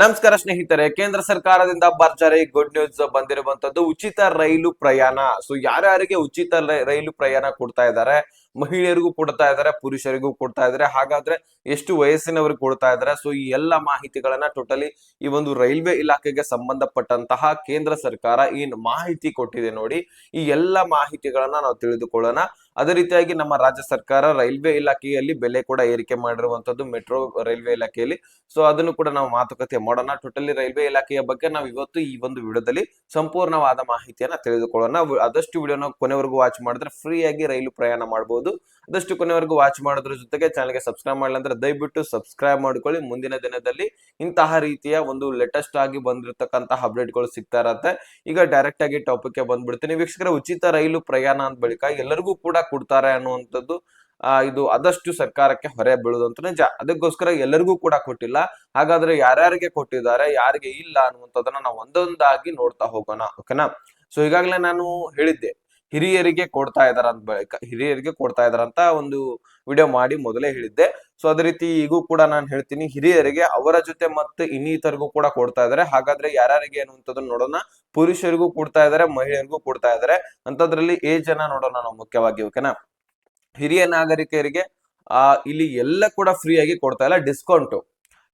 ನಮಸ್ಕಾರ ಸ್ನೇಹಿತರೆ, ಕೇಂದ್ರ ಸರ್ಕಾರದಿಂದ ಭರ್ಜರಿ ಗುಡ್ ನ್ಯೂಸ್ ಬಂದಿರುವಂತದ್ದು ಉಚಿತ ರೈಲು ಪ್ರಯಾಣ. ಸೊ ಯಾರ್ಯಾರಿಗೆ ಉಚಿತ ರೈಲು ಪ್ರಯಾಣ ಕೊಡ್ತಾ ಇದ್ದಾರೆ ಮಹಿಳೆಯರಿಗೂ ಕೊಡ್ತಾ ಇದ್ದಾರೆ ಪುರುಷರಿಗೂ ಕೊಡ್ತಾ ಇದ್ದಾರೆ ಹಾಗಾದ್ರೆ ಎಷ್ಟು ವಯಸ್ಸಿನವರಿಗೆ ಕೊಡ್ತಾ ಇದ್ದಾರೆ ಸೊ ಈ ಎಲ್ಲ ಮಾಹಿತಿಗಳನ್ನ ಟೋಟಲಿ ಈ ಒಂದು ರೈಲ್ವೆ ಇಲಾಖೆಗೆ ಸಂಬಂಧಪಟ್ಟಂತಹ ಕೇಂದ್ರ ಸರ್ಕಾರ ಏನ್ ಮಾಹಿತಿ ಕೊಟ್ಟಿದೆ ನೋಡಿ. ಈ ಎಲ್ಲ ಮಾಹಿತಿಗಳನ್ನ ನಾವು ತಿಳಿದುಕೊಳ್ಳೋಣ. ಅದೇ ರೀತಿಯಾಗಿ ನಮ್ಮ ರಾಜ್ಯ ಸರ್ಕಾರ ರೈಲ್ವೆ ಇಲಾಖೆಯಲ್ಲಿ ಬೆಲೆ ಕೂಡ ಏರಿಕೆ ಮಾಡಿರುವಂತದ್ದು ಮೆಟ್ರೋ ರೈಲ್ವೆ ಇಲಾಖೆಯಲ್ಲಿ. ಸೊ ಅದನ್ನು ಕೂಡ ನಾವು ಮಾತುಕತೆ ಮಾಡೋಣ. ಟೋಟಲಿ ರೈಲ್ವೆ ಇಲಾಖೆಯ ಬಗ್ಗೆ ನಾವು ಇವತ್ತು ಈ ಒಂದು ವಿಡಿಯೋದಲ್ಲಿ ಸಂಪೂರ್ಣವಾದ ಮಾಹಿತಿಯನ್ನ ತಿಳಿದುಕೊಳ್ಳೋಣ. ಆದಷ್ಟು ವಿಡಿಯೋನ ಕೊನೆವರೆಗೂ ವಾಚ್ ಮಾಡಿದ್ರೆ ಫ್ರೀ ಆಗಿ ರೈಲು ಪ್ರಯಾಣ ಮಾಡಬಹುದು ಆದಷ್ಟು ಕೊನೆವರೆಗೂ ವಾಚ್ ಮಾಡೋದ್ರ ಜೊತೆಗೆ ಚಾನಲ್ಗೆ ಸಬ್ಸ್ಕ್ರೈಬ್ ಮಾಡಲ್ಲ ಅಂದ್ರೆ ದಯವಿಟ್ಟು ಸಬ್ಸ್ಕ್ರೈಬ್ ಮಾಡ್ಕೊಳ್ಳಿ. ಮುಂದಿನ ದಿನದಲ್ಲಿ ಇಂತಹ ರೀತಿಯ ಒಂದು ಲೇಟೆಸ್ಟ್ ಆಗಿ ಬಂದಿರತಕ್ಕಂತಹ ಅಪ್ಡೇಟ್ಗಳು ಸಿಗ್ತಾ ಇರತ್ತೆ. ಈಗ ಡೈರೆಕ್ಟ್ ಆಗಿ ಟಾಪಿಕ್ ಬಂದ್ಬಿಡ್ತೀನಿ. ವೀಕ್ಷಕರ, ಉಚಿತ ರೈಲು ಪ್ರಯಾಣ ಅಂದ ಬಳಿಕ ಎಲ್ಲರಿಗೂ ಕೂಡ ಕೊಡ್ತಾರೆ ಅನ್ನುವಂಥದ್ದು ಇದು ಆದಷ್ಟು ಸರ್ಕಾರಕ್ಕೆ ಹೊರೆ ಬೀಳುದಂತ ನಿಜ. ಅದಕ್ಕೋಸ್ಕರ ಎಲ್ಲರಿಗೂ ಕೂಡ ಕೊಟ್ಟಿಲ್ಲ. ಹಾಗಾದ್ರೆ ಯಾರ್ಯಾರಿಗೆ ಕೊಟ್ಟಿದ್ದಾರೆ, ಯಾರಿಗೆ ಇಲ್ಲ ಅನ್ನುವಂಥದ್ದನ್ನ ನಾವು ಒಂದೊಂದಾಗಿ ನೋಡ್ತಾ ಹೋಗೋಣ. ಓಕೆನಾ ಸೊ ಈಗಾಗಲೇ ನಾನು ಹೇಳಿದ್ದೆ ಹಿರಿಯರಿಗೆ ಕೊಡ್ತಾ ಇದಾರ ಅಂತ ಹಿರಿಯರಿಗೆ ಕೊಡ್ತಾ ಇದಾರ ಅಂತ ಒಂದು ವಿಡಿಯೋ ಮಾಡಿ ಮೊದಲೇ ಹೇಳಿದ್ದೆ. ಸೊ ಅದೇ ರೀತಿ ಈಗೂ ಕೂಡ ನಾನು ಹೇಳ್ತೀನಿ, ಹಿರಿಯರಿಗೆ ಅವರ ಜೊತೆ ಮತ್ತೆ ಇನ್ನಿತರಿಗೂ ಕೂಡ ಕೊಡ್ತಾ ಇದಾರೆ. ಹಾಗಾದ್ರೆ ಯಾರ್ಯಾರಿಗೆ ಅನ್ನುವಂಥದ್ದನ್ನ ನೋಡೋಣ. ಪುರುಷರಿಗೂ ಕೊಡ್ತಾ ಇದಾರೆ, ಮಹಿಳೆಯರಿಗೂ ಕೊಡ್ತಾ ಇದಾರೆ. ಅಂತದ್ರಲ್ಲಿ ಏಜ್ ಅನ್ನ ನೋಡೋಣ ನಾವು ಮುಖ್ಯವಾಗಿ ಓಕೆನಾ ಹಿರಿಯ ನಾಗರಿಕರಿಗೆ, ಆ, ಇಲ್ಲಿ ಎಲ್ಲ ಕೂಡ ಫ್ರೀ ಆಗಿ ಕೊಡ್ತಾ ಇಲ್ಲ. ಡಿಸ್ಕೌಂಟ್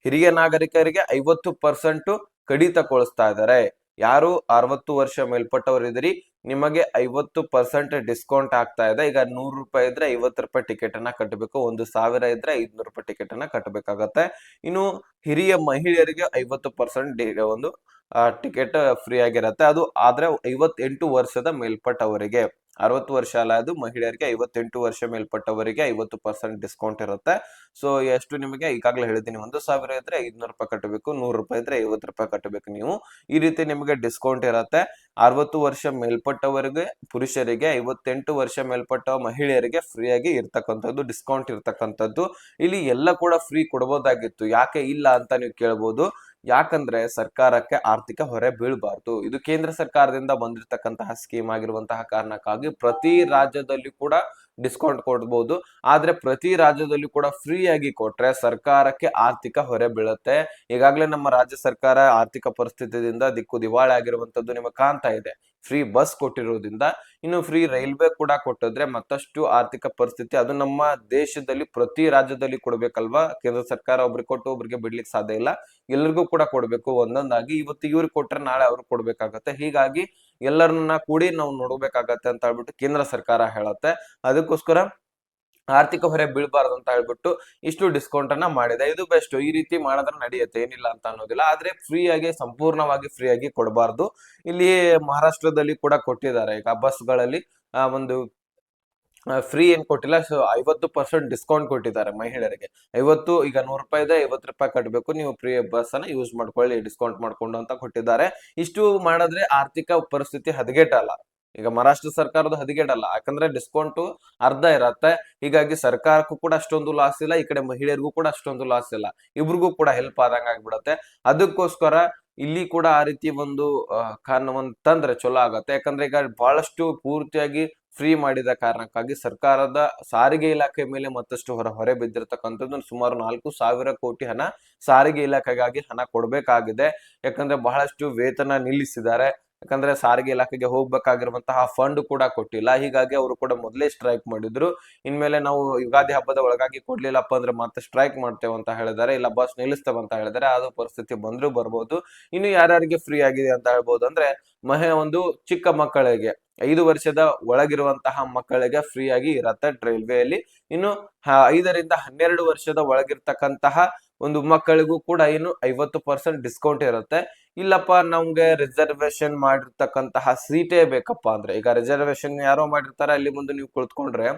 ಹಿರಿಯ ನಾಗರಿಕರಿಗೆ ಐವತ್ತು ಪರ್ಸೆಂಟ್ ಕಡಿತಗೊಳಿಸ್ತಾ ಇದ್ದಾರೆ ಯಾರು ಅರವತ್ತು ವರ್ಷ ಮೇಲ್ಪಟ್ಟವರಿದ್ದೀರಿ ನಿಮಗೆ ಐವತ್ತು ಪರ್ಸೆಂಟ್ ಡಿಸ್ಕೌಂಟ್ ಆಗ್ತಾ ಇದೆ. ಈಗ ನೂರು ರೂಪಾಯಿ ಇದ್ರೆ ಐವತ್ತು ರೂಪಾಯಿ ಟಿಕೆಟ್ ಅನ್ನ ಕಟ್ಟಬೇಕು ಒಂದು ಸಾವಿರ ಇದ್ರೆ ಐದ್ನೂರು ರೂಪಾಯಿ ಟಿಕೆಟ್ ಅನ್ನ ಕಟ್ಟಬೇಕಾಗತ್ತೆ ಇನ್ನು ಹಿರಿಯ ಮಹಿಳೆಯರಿಗೆ ಐವತ್ತು ಪರ್ಸೆಂಟ್ ಒಂದು ಟಿಕೆಟ್ ಫ್ರೀ ಆಗಿರತ್ತೆ. ಅದು ಆದ್ರೆ ಐವತ್ತೆಂಟು ವರ್ಷದ ಮೇಲ್ಪಟ್ಟವರಿಗೆ. ಅರವತ್ತು ವರ್ಷ ಅಲ್ಲ ಅದು ಮಹಿಳೆಯರಿಗೆ ಐವತ್ತೆಂಟು ವರ್ಷ ಮೇಲ್ಪಟ್ಟವರಿಗೆ ಐವತ್ತು ಪರ್ಸೆಂಟ್ ಡಿಸ್ಕೌಂಟ್ ಇರುತ್ತೆ. ಸೊ ಎಷ್ಟು ನಿಮಗೆ, ಈಗಾಗಲೇ ಹೇಳಿದ್ದೀನಿ, ಒಂದು ಸಾವಿರ ಇದ್ರೆ ಐದ್ನೂರು ರೂಪಾಯಿ ಕಟ್ಟಬೇಕು, ನೂರು ರೂಪಾಯಿ ಇದ್ರೆ ಐವತ್ತು ರೂಪಾಯಿ ಕಟ್ಟಬೇಕು ನೀವು. ಈ ರೀತಿ ನಿಮಗೆ ಡಿಸ್ಕೌಂಟ್ ಇರುತ್ತೆ. ಅರವತ್ತು ವರ್ಷ ಮೇಲ್ಪಟ್ಟವರಿಗೆ, ಪುರುಷರಿಗೆ, ಐವತ್ತೆಂಟು ವರ್ಷ ಮೇಲ್ಪಟ್ಟ ಮಹಿಳೆಯರಿಗೆ ಫ್ರೀ ಆಗಿ ಇರ್ತಕ್ಕಂಥದ್ದು ಡಿಸ್ಕೌಂಟ್ ಇರ್ತಕ್ಕಂಥದ್ದು. ಇಲ್ಲಿ ಎಲ್ಲ ಕೂಡ ಫ್ರೀ ಕೊಡ್ಬೋದಾಗಿತ್ತು. ಯಾಕೆ ಇಲ್ಲ ಅಂತ ನೀವು ಕೇಳ್ಬೋದು. ಯಾಕಂದ್ರೆ ಸರ್ಕಾರಕ್ಕೆ ಆರ್ಥಿಕ ಹೊರೆ ಬೀಳಬಾರ್ದು. ಇದು ಕೇಂದ್ರ ಸರ್ಕಾರದಿಂದ ಬಂದಿರತಕ್ಕಂತಹ ಸ್ಕೀಮ್ ಆಗಿರುವಂತಹ ಕಾರಣಕ್ಕಾಗಿ ಪ್ರತಿ ರಾಜ್ಯದಲ್ಲಿ ಕೂಡ ಡಿಸ್ಕೌಂಟ್ ಕೊಡ್ಬೋದು. ಆದ್ರೆ ಪ್ರತಿ ರಾಜ್ಯದಲ್ಲಿ ಕೂಡ ಫ್ರೀ ಆಗಿ ಕೊಟ್ರೆ ಸರ್ಕಾರಕ್ಕೆ ಆರ್ಥಿಕ ಹೊರೆ ಬೀಳುತ್ತೆ. ಈಗಾಗಲೇ ನಮ್ಮ ರಾಜ್ಯ ಸರ್ಕಾರ ಆರ್ಥಿಕ ಪರಿಸ್ಥಿತಿಯಿಂದ ದಿಕ್ಕು ದಿವಾಳಿ ಆಗಿರುವಂತದ್ದು ನಿಮಗೆ ಕಾಣ್ತಾ ಇದೆ. ಫ್ರೀ ಬಸ್ ಕೊಟ್ಟಿರೋದ್ರಿಂದ ಇನ್ನು ಫ್ರೀ ರೈಲ್ವೆ ಕೂಡ ಕೊಟ್ಟಿದ್ರೆ ಮತ್ತಷ್ಟು ಆರ್ಥಿಕ ಪರಿಸ್ಥಿತಿ ಅದು ನಮ್ಮ ದೇಶದಲ್ಲಿ ಪ್ರತಿ ರಾಜ್ಯದಲ್ಲಿ ಕೊಡ್ಬೇಕಲ್ವಾ? ಕೇಂದ್ರ ಸರ್ಕಾರ ಒಬ್ರಿಗೆ ಕೊಟ್ಟು ಒಬ್ರಿಗೆ ಬಿಡ್ಲಿಕ್ಕೆ ಸಾಧ್ಯ ಇಲ್ಲ. ಎಲ್ಲರಿಗೂ ಕೂಡ ಕೊಡ್ಬೇಕು ಒಂದೊಂದಾಗಿ. ಇವತ್ತು ಇವ್ರಿಗೆ ಕೊಟ್ರೆ ನಾಳೆ ಅವ್ರಿಗೆ ಕೊಡ್ಬೇಕಾಗತ್ತೆ. ಹೀಗಾಗಿ ಎಲ್ಲರನ್ನ ಕೂಡಿ ನಾವು ನೋಡ್ಬೇಕಾಗತ್ತೆ ಅಂತ ಹೇಳ್ಬಿಟ್ಟು ಕೇಂದ್ರ ಸರ್ಕಾರ ಹೇಳತ್ತೆ. ಅದಕ್ಕೋಸ್ಕರ ಆರ್ಥಿಕ ಹೊರೆ ಬೀಳ್ಬಾರ್ದು ಅಂತ ಹೇಳ್ಬಿಟ್ಟು ಇಷ್ಟು ಡಿಸ್ಕೌಂಟ್ ಅನ್ನ ಮಾಡಿದೆ. ಇದು ಬೆಸ್ಟ್ ಈ ರೀತಿ ಮಾಡಿದ್ರೆ ನಡೆಯುತ್ತೆ. ಏನಿಲ್ಲ ಅಂತ ಅನ್ನೋದಿಲ್ಲ. ಆದ್ರೆ ಫ್ರೀ ಆಗಿ, ಸಂಪೂರ್ಣವಾಗಿ ಫ್ರೀ ಆಗಿ ಕೊಡಬಾರ್ದು. ಇಲ್ಲಿ ಮಹಾರಾಷ್ಟ್ರದಲ್ಲಿ ಕೂಡ ಕೊಟ್ಟಿದ್ದಾರೆ. ಈಗ ಬಸ್ಗಳಲ್ಲಿ ಒಂದು ಫ್ರೀ ಏನ್ ಕೊಟ್ಟಿಲ್ಲ. ಸೊ ಐವತ್ತು ಪರ್ಸೆಂಟ್ ಡಿಸ್ಕೌಂಟ್ ಕೊಟ್ಟಿದ್ದಾರೆ ಮಹಿಳೆಯರಿಗೆ. ಐವತ್ತು, ಈಗ ನೂರು ರೂಪಾಯಿ ಇದೆ. ಐವತ್ತು ರೂಪಾಯಿ ಕಟ್ಟಬೇಕು ನೀವು ಫ್ರೀ ಬಸ್ ಅನ್ನ ಯೂಸ್ ಮಾಡ್ಕೊಳ್ಳಿ ಡಿಸ್ಕೌಂಟ್ ಮಾಡ್ಕೊಂಡು ಅಂತ ಕೊಟ್ಟಿದ್ದಾರೆ. ಇಷ್ಟು ಮಾಡಿದ್ರೆ ಆರ್ಥಿಕ ಪರಿಸ್ಥಿತಿ ಹದಗೆಟ್ಟಲ್ಲ. ಈಗ ಮಹಾರಾಷ್ಟ್ರ ಸರ್ಕಾರದ ಹದಗೆಡಲ್ಲ. ಯಾಕಂದ್ರೆ ಡಿಸ್ಕೌಂಟ್ ಅರ್ಧ ಇರತ್ತೆ. ಹೀಗಾಗಿ ಸರ್ಕಾರಕ್ಕೂ ಕೂಡ ಅಷ್ಟೊಂದು ಲಾಸ್ ಇಲ್ಲ, ಈ ಕಡೆ ಮಹಿಳೆಯರಿಗೂ ಕೂಡ ಅಷ್ಟೊಂದು ಲಾಸ್ ಇಲ್ಲ. ಇಬ್ರಿಗೂ ಕೂಡ ಹೆಲ್ಪ್ ಆದಂಗ ಆಗ್ಬಿಡತ್ತೆ. ಅದಕ್ಕೋಸ್ಕರ ಇಲ್ಲಿ ಕೂಡ ಆ ರೀತಿ ಒಂದು ಕಾರಣ ಕಾರಣವನ್ನು ತಂದ್ರೆ ಚಲೋ ಆಗತ್ತೆ. ಯಾಕಂದ್ರೆ ಈಗ ಬಹಳಷ್ಟು ಪೂರ್ತಿಯಾಗಿ ಫ್ರೀ ಮಾಡಿದ ಕಾರಣಕ್ಕಾಗಿ ಸರ್ಕಾರದ ಸಾರಿಗೆ ಇಲಾಖೆ ಮೇಲೆ ಮತ್ತಷ್ಟು ಹೊರ, ಹೊರೆ ಬಿದ್ದಿರತಕ್ಕಂಥದ್ದು ಸುಮಾರು ನಾಲ್ಕು ಸಾವಿರ ಕೋಟಿ ಹಣ ಸಾರಿಗೆ ಇಲಾಖೆಗಾಗಿ ಹಣ ಕೊಡಬೇಕಾಗಿದೆ. ಯಾಕಂದ್ರೆ ಬಹಳಷ್ಟು ವೇತನ ನಿಲ್ಲಿಸಿದ್ದಾರೆ. ಯಾಕಂದ್ರೆ ಸಾರಿಗೆ ಇಲಾಖೆಗೆ ಹೋಗ್ಬೇಕಾಗಿರುವಂತಹ ಫಂಡ್ ಕೂಡ ಕೊಟ್ಟಿಲ್ಲ. ಹೀಗಾಗಿ ಅವರು ಕೂಡ ಮೊದಲೇ ಸ್ಟ್ರೈಕ್ ಮಾಡಿದ್ರು. ಇನ್ಮೇಲೆ ನಾವು ಯುಗಾದಿ ಹಬ್ಬದ ಒಳಗಾಗಿ ಕೊಡ್ಲಿಲ್ಲಪ್ಪ ಅಂದ್ರೆ ಮತ್ತೆ ಸ್ಟ್ರೈಕ್ ಮಾಡ್ತೇವೆ ಅಂತ ಹೇಳಿದಾರೆ ಇಲ್ಲ ಬಸ್ ನಿಲ್ಲಿಸ್ತೇವೆ ಅಂತ ಹೇಳಿದಾರೆ ಅದು ಪರಿಸ್ಥಿತಿ ಬಂದ್ರೂ ಬರ್ಬೋದು. ಇನ್ನು ಯಾರ್ಯಾರಿಗೆ ಫ್ರೀ ಆಗಿದೆ ಅಂತ ಹೇಳ್ಬೋದು ಅಂದ್ರೆ, ಮಹೆ ಒಂದು ಚಿಕ್ಕ ಮಕ್ಕಳಿಗೆ, ಐದು ವರ್ಷದ ಒಳಗಿರುವಂತಹ ಮಕ್ಕಳಿಗೆ ಫ್ರೀ ಆಗಿ ಇರತ್ತೆ ರೈಲ್ವೆಯಲ್ಲಿ ಇನ್ನು ಐದರಿಂದ ಹನ್ನೆರಡು ವರ್ಷದ ಒಳಗಿರ್ತಕ್ಕಂತಹ ಒಂದು ಮಕ್ಕಳಿಗೂ ಕೂಡ ಇನ್ನು ಐವತ್ತು ಪರ್ಸೆಂಟ್ ಡಿಸ್ಕೌಂಟ್ ಇರುತ್ತೆ. ಇಲ್ಲಪ್ಪ, ನಮ್ಗೆ ರಿಸರ್ವೇಶನ್ ಮಾಡಿರ್ತಕ್ಕಂತಹ ಸೀಟೇ ಬೇಕಪ್ಪ ಅಂದ್ರೆ, ಈಗ ರಿಸರ್ವೇಶನ್ ಯಾರೋ ಮಾಡಿರ್ತಾರೆ, ಅಲ್ಲಿ ಮುಂದೆ ನೀವು ಕುಳಿತುಕೊಂಡ್ರೆ,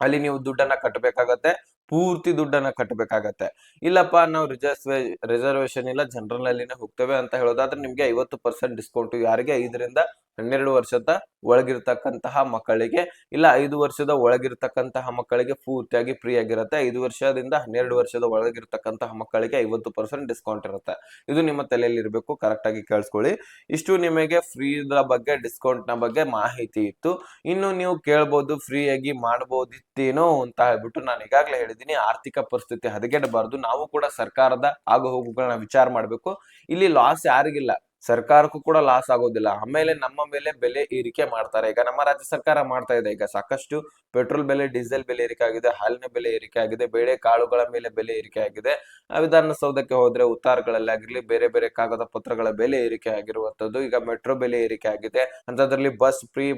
ಅಲ್ಲಿ ನೀವು ದುಡ್ಡನ್ನ ಕಟ್ಟಬೇಕಾಗತ್ತೆ ಪೂರ್ತಿ ದುಡ್ಡನ್ನ ಕಟ್ಟಬೇಕಾಗತ್ತೆ ಇಲ್ಲಪ್ಪ, ನಾವು ರಿಸರ್ವೇ ರಿಸರ್ವೇಶನ್ ಇಲ್ಲ ಜನರಲ್ ಅಲ್ಲಿನೇ ಹೋಗ್ತೇವೆ ಅಂತ ಹೇಳೋದಾದ್ರೆ ನಿಮ್ಗೆ ಐವತ್ತು ಪರ್ಸೆಂಟ್ ಡಿಸ್ಕೌಂಟ್ ಯಾರಿಗೆ? ಐದರಿಂದ ಹನ್ನೆರಡು ವರ್ಷದ ಒಳಗಿರ್ತಕ್ಕಂತಹ ಮಕ್ಕಳಿಗೆ, ಇಲ್ಲ ಐದು ವರ್ಷದ ಒಳಗಿರ್ತಕ್ಕಂತಹ ಮಕ್ಕಳಿಗೆ ಪೂರ್ತಿಯಾಗಿ ಫ್ರೀ ಆಗಿರುತ್ತೆ. ಐದು ವರ್ಷದಿಂದ ಹನ್ನೆರಡು ವರ್ಷದ ಒಳಗಿರ್ತಕ್ಕಂತಹ ಮಕ್ಕಳಿಗೆ ಐವತ್ತು ಪರ್ಸೆಂಟ್ ಡಿಸ್ಕೌಂಟ್ ಇರುತ್ತೆ. ಇದು ನಿಮ್ಮ ತಲೆಯಲ್ಲಿ ಇರಬೇಕು ಕರೆಕ್ಟ್ ಆಗಿ ಕೇಳಿಸ್ಕೊಳ್ಳಿ. ಇಷ್ಟು ನಿಮಗೆ ಫ್ರೀ ಬಗ್ಗೆ ಡಿಸ್ಕೌಂಟ್ನ ಬಗ್ಗೆ ಮಾಹಿತಿ ಇತ್ತು. ಇನ್ನು ನೀವು ಕೇಳ್ಬೋದು ಫ್ರೀ ಆಗಿ ಮಾಡ್ಬೋದಿತ್ತೇನೋ ಅಂತ ಹೇಳ್ಬಿಟ್ಟು ನಾನು ಈಗಾಗಲೇ ಹೇಳಿದ್ದೀನಿ, ಆರ್ಥಿಕ ಪರಿಸ್ಥಿತಿ ಹದಗೆಡಬಾರ್ದು. ನಾವು ಕೂಡ ಸರ್ಕಾರದ ಆಗು ಹೋಗುಗಳನ್ನ ವಿಚಾರ ಮಾಡಬೇಕು. ಇಲ್ಲಿ ಲಾಸ್ ಯಾರಿಗಿಲ್ಲ. ಸರ್ಕಾರಕ್ಕೂ ಕೂಡ ಲಾಸ್ ಆಗೋದಿಲ್ಲ. ಆಮೇಲೆ ನಮ್ಮ ಮೇಲೆ ಬೆಲೆ ಏರಿಕೆ ಮಾಡ್ತಾರೆ. ಈಗ ನಮ್ಮ ರಾಜ್ಯ ಸರ್ಕಾರ ಮಾಡ್ತಾ ಇದೆ. ಈಗ ಸಾಕಷ್ಟು ಪೆಟ್ರೋಲ್ ಬೆಲೆ, ಡೀಸೆಲ್ ಬೆಲೆ ಏರಿಕೆ ಆಗಿದೆ. ಹಾಲಿನ ಬೆಲೆ ಏರಿಕೆ ಆಗಿದೆ. ಬೇಳೆ ಕಾಳುಗಳ ಮೇಲೆ ಬೆಲೆ ಏರಿಕೆ ಆಗಿದೆ. ವಿಧಾನಸೌಧಕ್ಕೆ ಹೋದ್ರೆ ಉತ್ತಾರಗಳಲ್ಲಿ ಆಗಿರ್ಲಿ, ಬೇರೆ ಬೇರೆ ಕಾಗದ ಪತ್ರಗಳ ಬೆಲೆ ಏರಿಕೆ ಆಗಿರುವಂತದ್ದು ಈಗ ಮೆಟ್ರೋ ಬೆಲೆ ಏರಿಕೆ ಆಗಿದೆ. ಅಂತದ್ರಲ್ಲಿ ಬಸ್ ಫ್ರೀ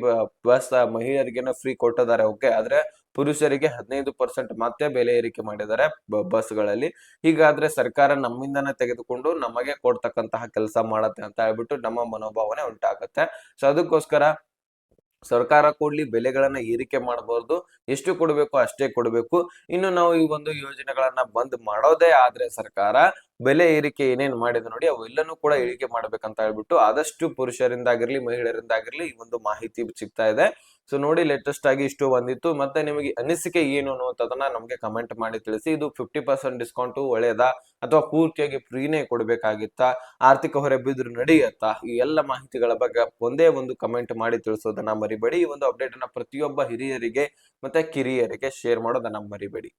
ಬಸ್ ಮಹಿಳೆಯರಿಗೆ ಫ್ರೀ ಕೊಟ್ಟಿದ್ದಾರೆ. ಓಕೆ. ಆದ್ರೆ ಪುರುಷರಿಗೆ ಹದಿನೈದು ಪರ್ಸೆಂಟ್ ಮತ್ತೆ ಬೆಲೆ ಏರಿಕೆ ಮಾಡಿದ್ದಾರೆ ಬಸ್ಗಳಲ್ಲಿ. ಹೀಗಾದ್ರೆ ಸರ್ಕಾರ ನಮ್ಮಿಂದನೇ ತೆಗೆದುಕೊಂಡು ನಮಗೆ ಕೊಡ್ತಕ್ಕಂತಹ ಕೆಲಸ ಮಾಡತ್ತೆ ಅಂತ ಹೇಳ್ಬಿಟ್ಟು ನಮ್ಮ ಮನೋಭಾವನೆ ಉಂಟಾಗತ್ತೆ. ಸೊ, ಅದಕ್ಕೋಸ್ಕರ ಸರ್ಕಾರ ಕೊಡ್ಲಿ ಬೆಲೆಗಳನ್ನ ಏರಿಕೆ ಮಾಡಬಾರ್ದು. ಎಷ್ಟು ಕೊಡಬೇಕು ಅಷ್ಟೇ ಕೊಡಬೇಕು. ಇನ್ನು ನಾವು ಈ ಒಂದು ಯೋಜನೆಗಳನ್ನ ಬಂದ್ ಮಾಡೋದೇ ಆದ್ರೆ ಸರ್ಕಾರ ಬೆಲೆ ಏರಿಕೆ ಏನೇನ್ ಮಾಡಿದೆ ನೋಡಿ ಅವೆಲ್ಲನೂ ಕೂಡ ಏರಿಕೆ ಮಾಡ್ಬೇಕಂತ ಹೇಳ್ಬಿಟ್ಟು ಆದಷ್ಟು ಪುರುಷರಿಂದಾಗಿರ್ಲಿ, ಮಹಿಳೆಯರಿಂದಾಗಿರ್ಲಿ ಈ ಒಂದು ಮಾಹಿತಿ ಸಿಗ್ತಾ ಇದೆ. ಸೊ ನೋಡಿ ಲೇಟೆಸ್ಟ್ ಆಗಿ ಇಷ್ಟು ಬಂದಿತ್ತು. ಮತ್ತೆ ನಿಮಗೆ ಅನಿಸಿಕೆ ಏನು ಅನ್ನುವಂಥದ್ದನ್ನ ನಮಗೆ ಕಮೆಂಟ್ ಮಾಡಿ ತಿಳಿಸಿ. ಇದು ಫಿಫ್ಟಿ ಪರ್ಸೆಂಟ್ ಡಿಸ್ಕೌಂಟ್ ಒಳ್ಳೆಯದಾ ಅಥವಾ ಪೂರ್ತಿಯಾಗಿ ಫ್ರೀನೇ ಕೊಡಬೇಕಾಗಿತ್ತಾ? ಆರ್ಥಿಕ ಹೊರೆ ಬಿದ್ರು ನಡೆಯುತ್ತಾ? ಈ ಎಲ್ಲ ಮಾಹಿತಿಗಳ ಬಗ್ಗೆ ಒಂದೇ ಒಂದು ಕಮೆಂಟ್ ಮಾಡಿ ತಿಳಿಸೋದನ್ನ ಮರಿಬೇಡಿ. ಈ ಒಂದು ಅಪ್ಡೇಟ್ ಅನ್ನ ಪ್ರತಿಯೊಬ್ಬ ಹಿರಿಯರಿಗೆ, ಮತ್ತೆ ಕಿರಿಯರಿಗೆ ಶೇರ್ ಮಾಡೋದನ್ನ ಮರಿಬೇಡಿ.